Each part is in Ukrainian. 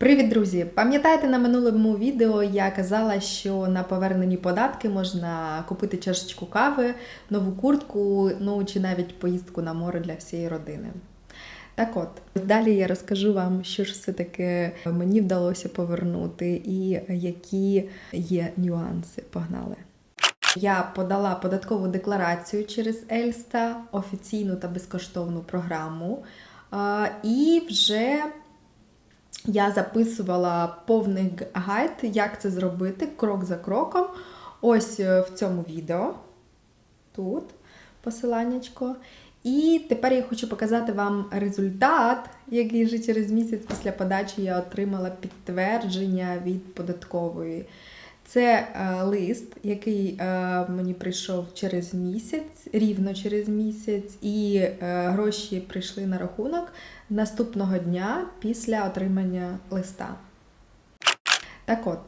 Привіт, друзі! Пам'ятаєте на минулому відео я казала, що на повернені податки можна купити чашечку кави, нову куртку, ну чи навіть поїздку на море для всієї родини. Так от, далі я розкажу вам, що ж все-таки мені вдалося повернути і які є нюанси. Погнали! Я подала податкову декларацію через Ельста, офіційну та безкоштовну програму. І вже я записувала повний гайд, як це зробити крок за кроком. Ось е, в цьому відео. Тут посиланнячко. І тепер я хочу показати вам результат, який вже через місяць після подачі я отримала підтвердження від податкової. Це е, лист, який е, мені прийшов через місяць, рівно через місяць, і е, гроші прийшли на рахунок наступного дня після отримання листа. Так от,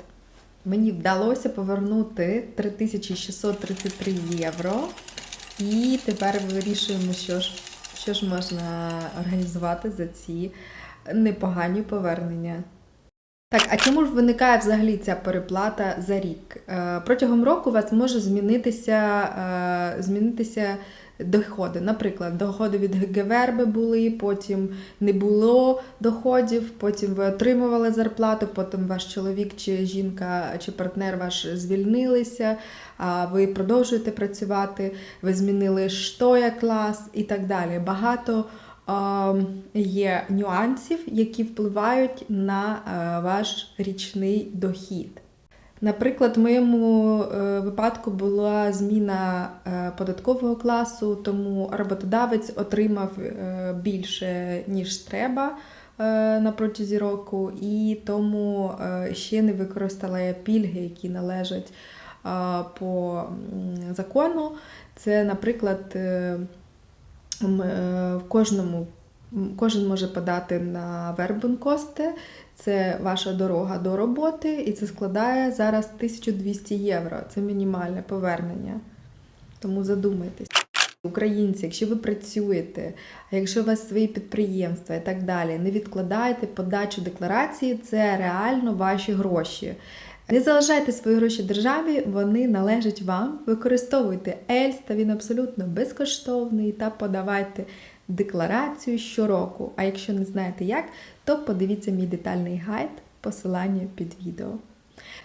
мені вдалося повернути 3633 євро. І тепер вирішуємо, що ж, що ж можна організувати за ці непогані повернення. Так, а чому ж виникає взагалі ця переплата за рік? Е, Протягом року у вас може змінитися, е, змінитися доходи. Наприклад, доходи від ГГВРБ були, потім не було доходів, потім ви отримували зарплату, потім ваш чоловік чи жінка чи партнер ваш звільнилися, а ви продовжуєте працювати, ви змінили штоя клас і так далі. Багато є нюансів, які впливають на е, ваш річний дохід. Наприклад, в моєму е, випадку була зміна е, податкового класу, тому роботодавець отримав більше, ніж треба на протязі року, і тому ще не використала я пільги, які належать по закону. Це, наприклад, в кожному кожен може подати на вербункости. Це ваша дорога до роботи, і це складає зараз 1200 євро. Це мінімальне повернення. Тому задумайтесь. Українці, якщо ви працюєте, якщо у вас свої підприємства і так далі, не відкладайте подачу декларації, це реально ваші гроші. Не залишайте свої гроші державі, вони належать вам. Використовуйте Ельста, він абсолютно безкоштовний та подавайте декларацію щороку. А якщо не знаєте як, то подивіться мій детальний гайд, посилання під відео.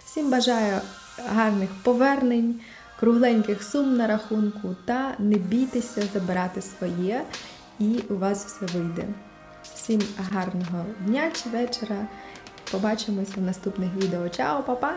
Всім бажаю гарних повернень, кругленьких сум на рахунку та не бійтеся забирати своє, і у вас все вийде. Всім гарного дня чи вечора. Побачимося в наступних відео. Чао, па-па!